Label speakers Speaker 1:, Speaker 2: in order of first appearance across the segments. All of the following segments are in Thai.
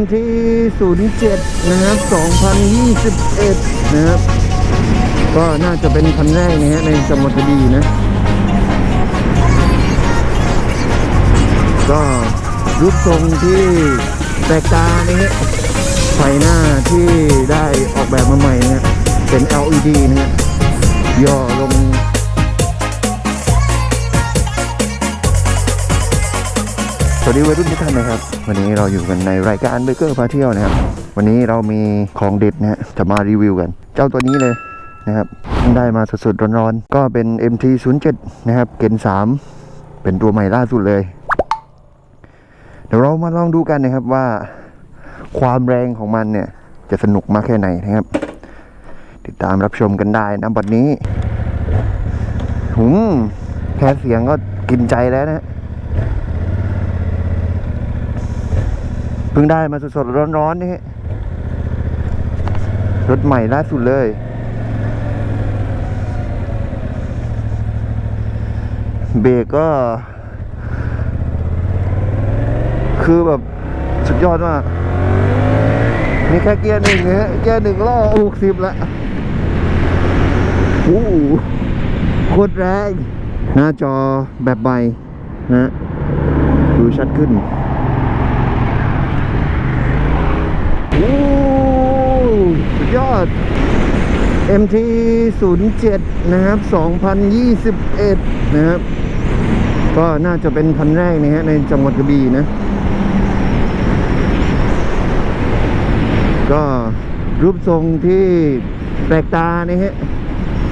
Speaker 1: MT 07นะครับ 2021 นะครับ ก็น่าจะเป็นคันแรกนะฮะในจังหวัดกระบี่นะ ก็รูปทรงที่แปลกตานะฮะไฟหน้าที่ได้ออกแบบมาใหม่นะฮะเป็น LED นะฮะย่อลง สวัสดีวัยรุ่นทุกท่านนะครับ วันนี้เราอยู่กันในรายการเบเกอร์พาเที่ยวนะครับ วันนี้เรามีของเด็ดนะฮะจะมารีวิวกัน เจ้าตัวนี้เลยนะครับได้มาสดๆร้อนๆก็เป็น MT07 นะครับเกน3เป็นตัวใหม่ล่าสุดเลย เดี๋ยวเรามาลองดูกันนะครับว่า ความแรงของมันเนี่ย จะสนุกมากแค่ไหนนะครับ ติดตามรับชมกันได้นะบัดนี้หืมแค่เสียงก็กินใจแล้วนะ เพิ่งได้มาสดๆร้อนๆนี่รถใหม่ล่าสุดเลย เบรกก็ คือแบบสุดยอดมากนี่แค่เกียร์หนึ่งนะฮะเกียร์หนึ่งล่อหกสิบละโอ้โหโคตรแรง หน้าจอแบบใบนะดูชัดขึ้น โอ้ สุดยอด MT 07นะครับ 2021 นะครับ ก็น่าจะเป็นคันแรกนะฮะในจังหวัดกระบี่นะ ก็รูปทรงที่แปลกตานะฮะ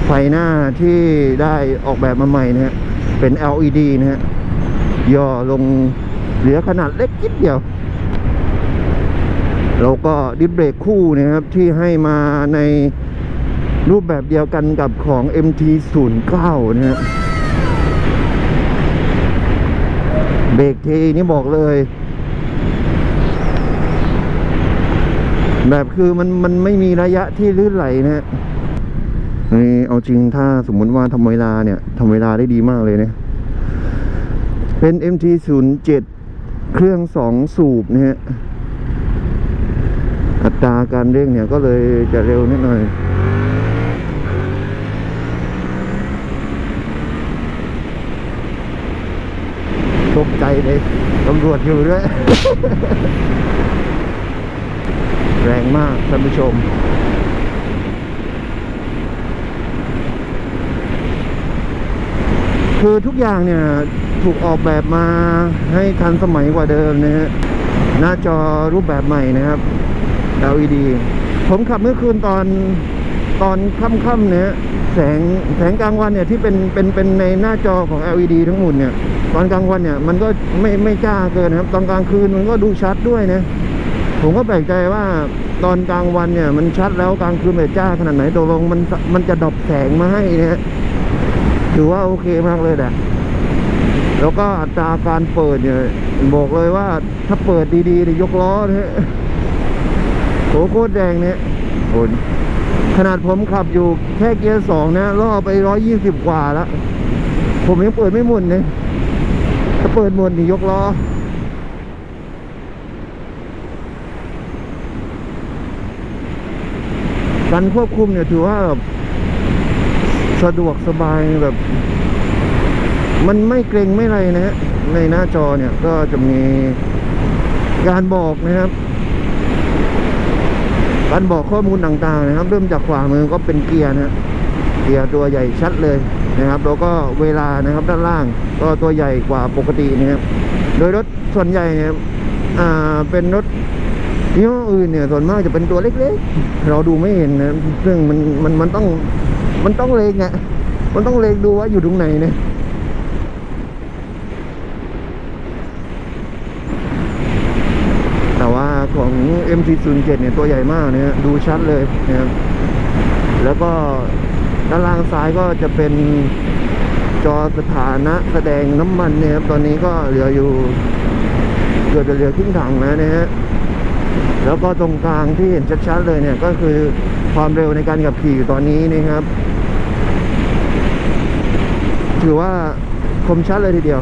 Speaker 1: ไฟหน้าที่ได้ออกแบบมาใหม่นะฮะ เป็น LED นะฮะ ย่อลงเหลือขนาดเล็กนิดเดียว แล้วก็ดิสเบรกคู่นะครับที่ให้มาในรูปแบบเดียวกันกับของ MT09 นะฮะเบรกทีนี่บอกเลย แบบคือมันมันไม่มีระยะที่ลื่นไหลนะฮะนี่เอาจริงถ้าสมมติว่าทำเวลาเนี่ยทำเวลาได้ดีมากเลยเนี่ยเป็น MT07 เครื่องสองสูบนะฮะ อัตราการเร่งเนี่ยก็เลยจะเร็วนิดหน่อยตกใจเลยตำรวจอยู่ด้วย แรงมากท่านผู้ชมคือทุกอย่างเนี่ยถูกออกแบบมาให้ทันสมัยกว่าเดิมนะฮะหน้าจอรูปแบบใหม่นะครับ LED ผมขับเมื่อคืนตอนตอนค่ำๆเนี่ยแสงแสงกลางวันเนี่ยที่เป็นเป็นเป็นในหน้าจอของ LED ทั้งหมดเนี่ย ตอนกลางวันเนี่ยมันก็ไม่ไม่จ้าเกินนะครับ ตอนกลางคืนมันก็ดูชัดด้วยนะผมก็แปลกใจว่าตอนกลางวันเนี่ย มันชัดแล้วกลางคืนมันจ้าขนาดไหนตกลงมันมันจะดอปแสงมาให้เนะถือว่าโอเคมากเลยแหละแล้วก็อัตราการเปิดเนี่ยบอกเลยว่าถ้าเปิดดีๆเนี่ยยกล้อเนี่ย โหโคตรแดงเนี่ยโอ้ยขนาดผมขับอยู่แค่เกียร์สองนะล่อไปร้อยยี่สิบกว่าแล้ว ผมยังเปิดไม่หมุนเลยถ้าเปิดหมดนี่ยกล้อการควบคุมเนี่ยถือว่าสะดวกสบายแบบ มันไม่เกรงไม่อะไรนะฮะในหน้าจอเนี่ยก็จะมีการบอกนะครับ การบอกข้อมูลต่างๆนะครับ เริ่มจากขวามือก็เป็นเกียร์นะฮะเกียร์ตัวใหญ่ชัดเลยนะครับแล้วก็เวลานะครับด้านล่างก็ตัวใหญ่กว่าปกตินะครับโดยรถส่วนใหญ่เนี่ยอ่าเป็นรถยี่ห้ออื่นเนี่ยส่วนมากจะเป็นตัวเล็กๆ เราดูไม่เห็นนะซึ่งมันมันมันต้องมันต้องเลงอะมันต้องเลงดูว่าอยู่ตรงไหนเนี่ย แต่ว่า ของ MT07 เนี่ยตัวใหญ่มากเนี่ยดูชัดเลยนะครับแล้วก็ด้านล่างซ้ายก็จะเป็นจอสถานะแสดงน้ำมันเนี่ยครับตอนนี้ก็เหลืออยู่เกือบจะเหลือครึ่งถังแล้วนะฮะแล้วก็ตรงกลางที่เห็นชัดๆเลยเนี่ยก็คือความเร็วในการขับขี่ตอนนี้นะครับ ถือว่าคมชัดเลยทีเดียว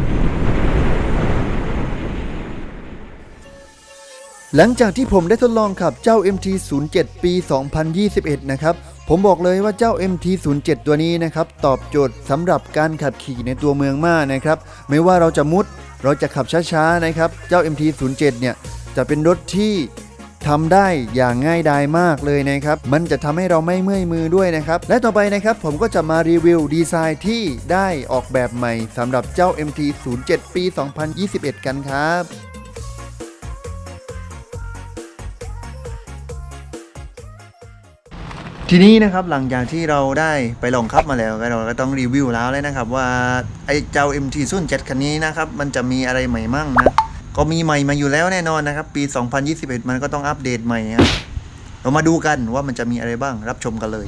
Speaker 1: หลังจากที่ผมได้ทดลองขับเจ้า MT-07 ปี 2021 นะครับ ผมบอกเลยว่าเจ้า MT-07 ตัวนี้นะครับ ตอบโจทย์สำหรับการขับขี่ในตัวเมืองมากนะครับ ไม่ว่าเราจะมุดเราจะขับช้าๆนะครับ เจ้า MT-07 เนี่ย จะเป็นรถที่ทำได้อย่างง่ายดายมากเลยนะครับ มันจะทำให้เราไม่เมื่อยมือด้วยนะครับ และต่อไปนะครับผมก็จะมารีวิวดีไซน์ที่ได้ออกแบบใหม่สำหรับเจ้า MT-07 ปี 2021 กันครับ ทีนี้นะครับหลังจากที่เราได้ไปลองขับมาแล้วเราก็ต้องรีวิวแล้วเลยนะครับ ว่าไอ้เจ้า MT 0 7คันนี้นะครับมันจะมีอะไรใหม่มั่งนะก็มีใหม่มาอยู่แล้วแน่นอนนะครับ ปี 2021 มันก็ต้องอัปเดตใหม่ครับเรามาดูกันว่ามันจะมีอะไรบ้างรับชมกันเลย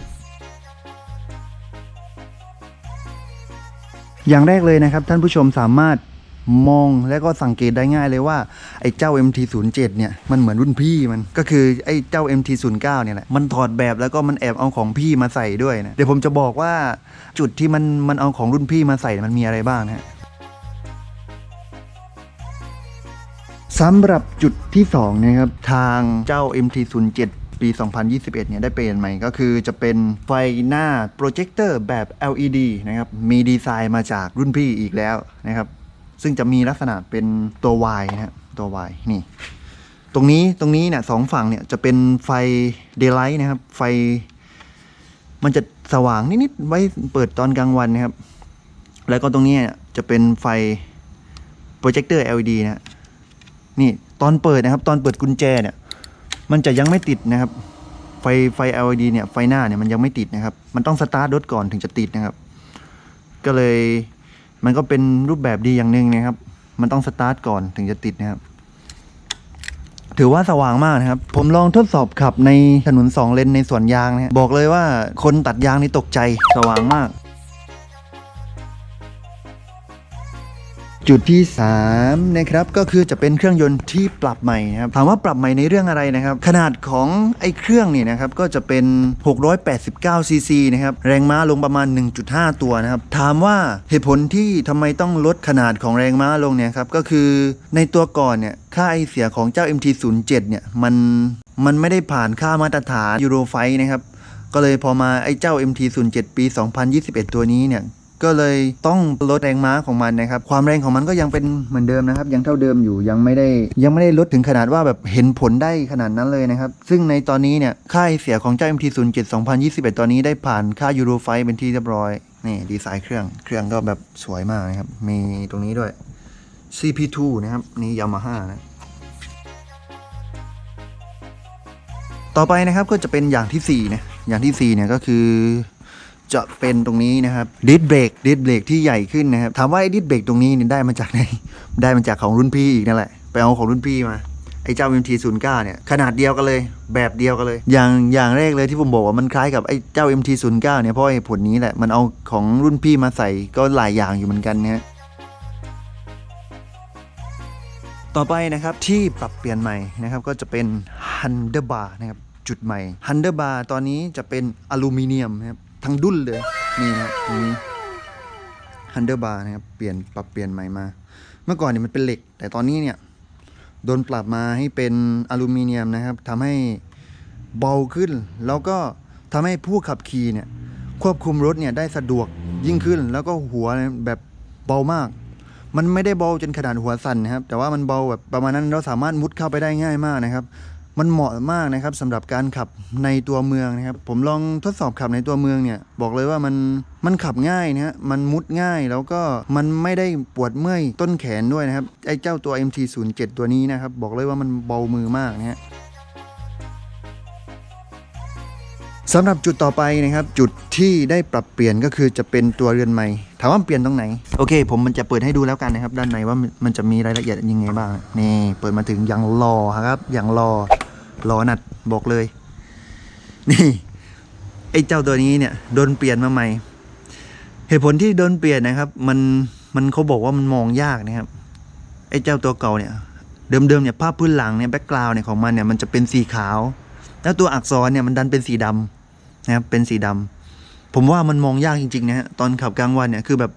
Speaker 1: อย่างแรกเลยนะครับท่านผู้ชมสามารถ มองและก็สังเกตได้ง่ายเลยว่าไอ้เจ้า MT07 เนี่ยมันเหมือนรุ่นพี่มันก็คือไอ้เจ้า MT09 เนี่ยแหละมันถอดแบบแล้วก็มันแอบเอาของพี่มาใส่ด้วยนะเดี๋ยวผมจะบอกว่าจุดที่มันมันเอาของรุ่นพี่มาใส่มันมีอะไรบ้างนะฮะสำหรับจุดที่2นะครับทางเจ้า MT07 ปี 2021 เนี่ยได้เปลี่ยนใหม่ก็คือจะเป็นไฟหน้าโปรเจคเตอร์แบบ LED นะครับ มีดีไซน์มาจากรุ่นพี่อีกแล้วนะครับ ซึ่งจะมีลักษณะเป็นตัว Y นะฮะตัว Y นี่ ตรงนี้ตรงนี้เนี่ยสองฝั่งเนี่ยจะเป็นไฟเดย์ไลท์นะครับ ไฟ มันจะสว่างนิดๆไว้เปิดตอนกลางวันนะครับ แล้วก็ตรงนี้จะเป็นไฟโปรเจคเตอร์ LED นะฮะนี่ตอนเปิดนะครับ ตอนเปิดกุญแจเนี่ย มันจะยังไม่ติดนะครับ ไฟไฟ LED เนี่ยไฟหน้าเนี่ยมันยังไม่ติดนะครับ มันต้องสตาร์ทรถก่อนถึงจะติดนะครับ ก็เลย มันก็เป็นรูปแบบดีอย่างหนึ่งนะครับ มันต้องสตาร์ทก่อนถึงจะติดนะครับ ถือว่าสว่างมากนะครับ ผมลองทดสอบขับในถนนสองเลนในสวนยางนะฮะบอกเลยว่าคนตัดยางนี่ตกใจสว่างมาก จุดที่3นะครับก็คือจะเป็นเครื่องยนต์ที่ปรับใหม่นะครับถามว่าปรับใหม่ในเรื่องอะไรนะครับ ขนาดของไอ้เครื่องนี่นะครับก็จะเป็น 689 ซีซีนะครับแรงม้าลงประมาณ 1.5 ตัวนะครับถามว่าเหตุผลที่ทำไมต้องลดขนาดของแรงม้าลงเนี่ยครับก็คือในตัวก่อนเนี่ยค่าไอเสียของเจ้า MT07 เนี่ยมันมันไม่ได้ผ่านค่ามาตรฐานยูโรไฟนะครับก็เลยพอมาไอ้เจ้า MT07 ปี 2021 ตัวนี้เนี่ย ก็เลยต้องลดแรงม้าของมันนะครับ ความแรงของมันก็ยังเป็นเหมือนเดิมนะครับ ยังเท่าเดิมอยู่ยังไม่ได้ยังไม่ได้ลดถึงขนาดว่าแบบเห็นผลได้ขนาดนั้นเลยนะครับ ซึ่งในตอนนี้เนี่ยค่าไอเสียของเจ้า MT07 2021 ตอนนี้ได้ผ่านค่ายูโรไฟเป็นที่เรียบร้อยนี่ดีไซน์เครื่องเครื่องก็แบบสวยมากนะครับ มีตรงนี้ด้วย CP2 นะครับนี่ยามาฮ่านะต่อไปนะครับก็จะเป็นอย่างที่4นะอย่างทีสี่4เนี่ยก็คือ จะเป็นตรงนี้นะครับดิสเบรกดิสเบรกที่ใหญ่ขึ้นนะครับถามว่าไอ้ดิสเบรกตรงนี้เนี่ยได้มาจากไหนได้มาจากของรุ่นพี่อีกนั่นแหละไปเอาของรุ่นพี่มาไอ้เจ้า MT09 เนี่ยขนาดเดียวกันเลยแบบเดียวกันเลย อย่างอย่างแรกเลยที่ผมบอกว่ามันคล้ายกับไอ้เจ้า MT09 เนี่ยเพราะไอ้ผลนี้แหละมันเอาของรุ่นพี่มาใส่ก็หลายอย่างอยู่เหมือนกันนะฮะต่อไปนะครับที่ปรับเปลี่ยนใหม่นะครับก็จะเป็น Underbar นะครับจุดใหม่ Underbar ตอนนี้จะเป็นอลูมิเนียมนะครับ ทั้งดุ้นเลยนี่นะครับตรงนี้ Underbar นะครับเปลี่ยนปรับเปลี่ยนใหม่มา เมื่อก่อนเนี่ยมันเป็นเหล็ก แต่ตอนนี้เนี่ยโดนปรับมาให้เป็นอลูมิเนียมนะครับทำให้เบาขึ้น แล้วก็ทำให้ผู้ขับขี่เนี่ยควบคุมรถเนี่ยได้สะดวกยิ่งขึ้น แล้วก็หัวแบบเบามาก มันไม่ได้เบาจนขนาดหัวสั่นนะครับ แต่ว่ามันเบาแบบประมาณนั้นเราสามารถมุดเข้าไปได้ง่ายมากนะครับ มันเหมาะมากนะครับสำหรับการขับในตัวเมืองนะครับ ผมลองทดสอบขับในตัวเมืองเนี่ย บอกเลยว่ามันมันขับง่ายนะฮะมันมุดง่ายแล้วก็มันไม่ได้ปวดเมื่อยต้นแขนด้วยนะครับไอ้เจ้าตัว MT07 ตัวนี้นะครับ บอกเลยว่ามันเบามือมากนะฮะสำหรับจุดต่อไปนะครับ จุดที่ได้ปรับเปลี่ยนก็คือจะเป็นตัวเรือนใหม่ถามว่าเปลี่ยนตรงไหน โอเค ผมมันจะเปิดให้ดูแล้วกันนะครับ ด้านในว่ามันมันจะมีรายละเอียดยังไงบ้าง นี่ เปิดมาถึงอย่างรอครับอย่างรอ รอนัดบอกเลย นี่ไอ้เจ้าตัวนี้เนี่ยโดนเปลี่ยนมาใหม่ เหตุผลที่โดนเปลี่ยนนะครับ มันมันเขาบอกว่ามันมองยากนะครับ ไอ้เจ้าตัวเก่าเนี่ย เดิมๆเนี่ยภาพพื้นหลังเนี่ยแบ็กกราวน์เนี่ยของมันเนี่ยมันจะเป็นสีขาว แล้วตัวอักษรเนี่ยมันดันเป็นสีดำนะครับเป็นสีดำผมว่ามันมองยากจริงๆนะฮะตอนขับกลางวันเนี่ยคือแบบ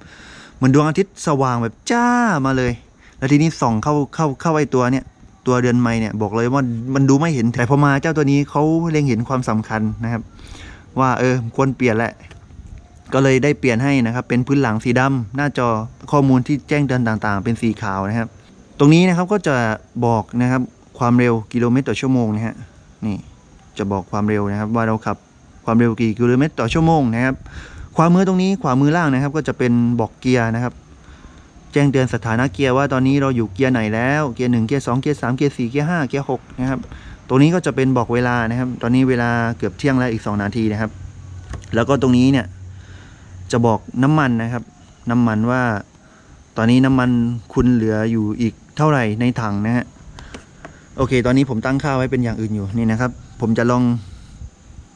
Speaker 1: เหมือนดวงอาทิตย์สว่างแบบจ้ามาเลย แล้วทีนี้ส่องเข้าเข้าเข้าไอ้ตัวเนี่ย ตัวเดือนไม่เนี่ยบอกเลยว่ามันดูไม่เห็นแต่พอมาเจ้าตัวนี้เขาเล็งเห็นความสำคัญนะครับ ว่าเออควรเปลี่ยนแหละก็เลยได้เปลี่ยนให้นะครับเป็นพื้นหลังสีดำหน้าจอข้อมูลที่แจ้งเตือนต่างๆ เป็นสีขาวนะครับ ตรงนี้นะครับก็จะบอกนะครับความเร็วกิโลเมตรต่อชั่วโมงนะฮะนี่จะบอกความเร็วนะครับ ว่าเราขับความเร็วกี่กิโลเมตรต่อชั่วโมงนะครับขวามือตรงนี้ขวามือล่างนะครับ ก็จะเป็นบอกเกียร์นะครับ แจ้งเตือนสถานะเกียร์ว่าตอนนี้เราอยู่เกียร์ไหนแล้ว เกียร์หนึ่งเกียร์สองเกียร์สามเกียร์สี่เกียร์ห้าเกียร์หกนะครับ ตรงนี้ก็จะเป็นบอกเวลานะครับ ตอนนี้เวลาเกือบเที่ยงแล้วอีก2นาทีนะครับ แล้วก็ตรงนี้เนี่ยจะบอกน้ำมันนะครับ น้ำมันว่า ตอนนี้น้ำมันคุณเหลืออยู่อีกเท่าไหร่ในถังนะฮะ โอเค ตอนนี้ผมตั้งค่าไว้เป็นอย่างอื่นอยู่นี่นะครับ ผมจะลอง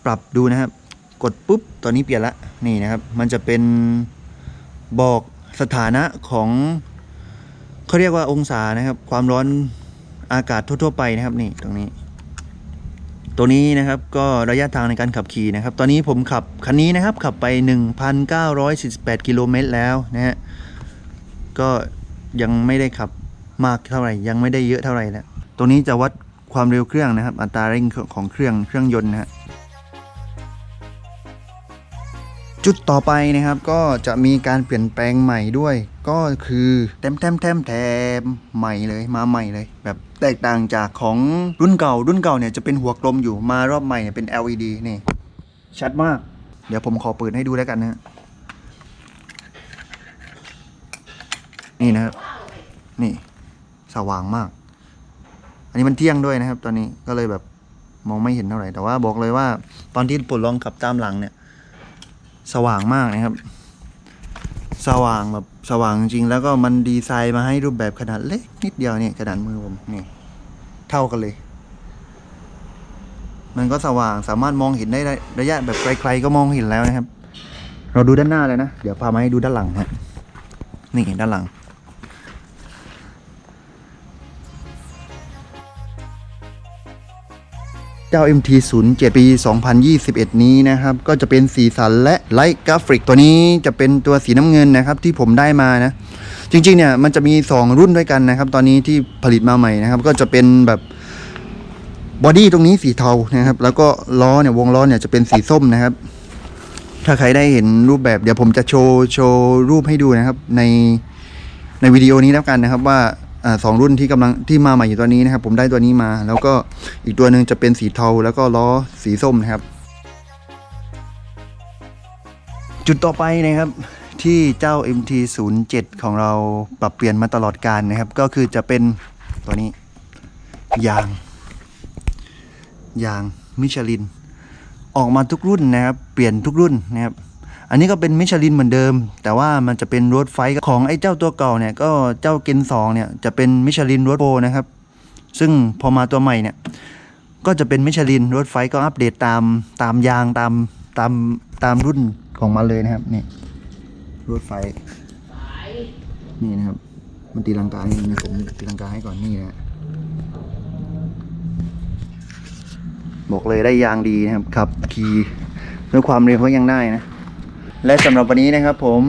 Speaker 1: ปรับดูนะครับ กดปุ๊บ ตอนนี้เปลี่ยนละ นี่นะครับ มันจะเป็นบอก สถานะของเขาเรียกว่าองศานะครับ ความร้อนอากาศทั่ว ๆ ไปนะครับนี่ตรงนี้ ตัวนี้นะครับก็ระยะทางในการขับขี่นะครับ ตอนนี้ผมขับคันนี้นะครับ ขับไป 1,948กิโลเมตรแล้วนะฮะก็ยังไม่ได้ขับมากเท่าไหร่ ยังไม่ได้เยอะเท่าไหร่แล้วตรงนี้จะวัดความเร็วเครื่องนะครับ อัตราเร่งของเครื่องเครื่องยนต์นะฮะ จุดต่อไปนะครับก็จะมีการเปลี่ยนแปลงใหม่ด้วย ก็คือแทมแทมแทมแทมใหม่เลยมาใหม่เลย แบบแตกต่างจากของรุ่นเก่า รุ่นเก่าเนี่ยจะเป็นหัวกลมอยู่มารอบใหม่เนี่ยเป็น LED นี่ชัดมาก เดี๋ยวผมขอเปิดให้ดูแล้วกันนะฮะนี่นะครับนี่สว่างมาก อันนี้มันเที่ยงด้วยนะครับ ตอนนี้ก็เลยแบบมองไม่เห็นเท่าไหร่แต่ว่าบอกเลยว่า ตอนที่ปลดลองขับตามหลังเนี่ย สว่างมากนะครับ สว่างแบบสว่างจริงแล้วก็มันดีไซน์มาให้รูปแบบขนาดเล็กนิดเดียวเนี่ยขนาดมือผมนี่เท่ากันเลย มันก็สว่างสามารถมองเห็นได้ระยะแบบไกลๆก็มองเห็นแล้วนะครับ เราดูด้านหน้าเลยนะ เดี๋ยวพามาให้ดูด้านหลังฮะนี่ด้านหลัง เจ้า MT07 ปี 2021 นี้นะครับ ก็จะเป็นสีสันและไลท์กราฟิก ตัวนี้จะเป็นตัวสีน้ำเงินนะครับที่ผมได้มานะ จริงๆเนี่ยมันจะมี 2 รุ่นด้วยกันนะครับ ตอนนี้ที่ผลิตมาใหม่นะครับ ก็จะเป็นแบบบอดี้ตรงนี้สีเทานะครับ แล้วก็ล้อเนี่ยวงล้อเนี่ยจะเป็นสีส้มนะครับ ถ้าใครได้เห็นรูปแบบเดี๋ยวผมจะโชว์โชว์รูปให้ดูนะครับ ในในวิดีโอนี้แล้วกันนะครับว่าอา สองรุ่นที่กำลังที่มาใหม่อยู่ตัวนี้นะครับ ผมได้ตัวนี้มา แล้วก็อีกตัวหนึ่งจะเป็นสีเทาแล้วก็ล้อสีส้มนะครับ จุดต่อไปนะครับที่เจ้า MT07 ของเราปรับเปลี่ยนมาตลอดการนะครับ ก็คือจะเป็นตัวนี้ยาง ยางมิชลิน ออกมาทุกรุ่นนะครับ เปลี่ยนทุกรุ่นนะครับ อันนี้ก็เป็นมิชลินเหมือนเดิม แต่ว่ามันจะเป็นรถไฟของไอ้เจ้าตัวเก่าเนี่ยก็เจ้าเกนสองเนี่ยจะเป็นมิชลินรถโปนะครับ ซึ่งพอมาตัวใหม่เนี่ยก็จะเป็นมิชลินรถไฟก็อัปเดตตามตามยางตามตามตามรุ่นของมันเลยนะครับนี่รถไฟนี่นะครับ มันตีลังกาให้นะผมตีลังกาให้ก่อนนี่นะบอกเลยได้ยางดีนะครับขับขี่ด้วยความเร็วก็ยังได้นะ และสำหรับวันนี้นะครับผม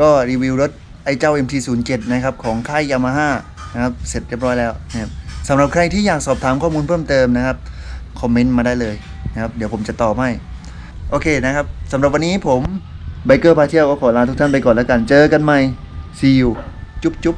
Speaker 1: ก็รีวิวรถไอ้เจ้า MT07 นะครับของค่ายยามาฮ่านะครับเสร็จเรียบร้อยแล้วนะครับสำหรับใครที่อยากสอบถามข้อมูลเพิ่มเติมนะครับคอมเมนต์มาได้เลยนะครับเดี๋ยวผมจะตอบให้ โอเคนะครับสำหรับวันนี้ผมไบเกอร์พาเที่ยวก็ขอลาทุกท่านไปก่อนแล้วกันเจอกันใหม่ see you จุ๊บจุ๊บ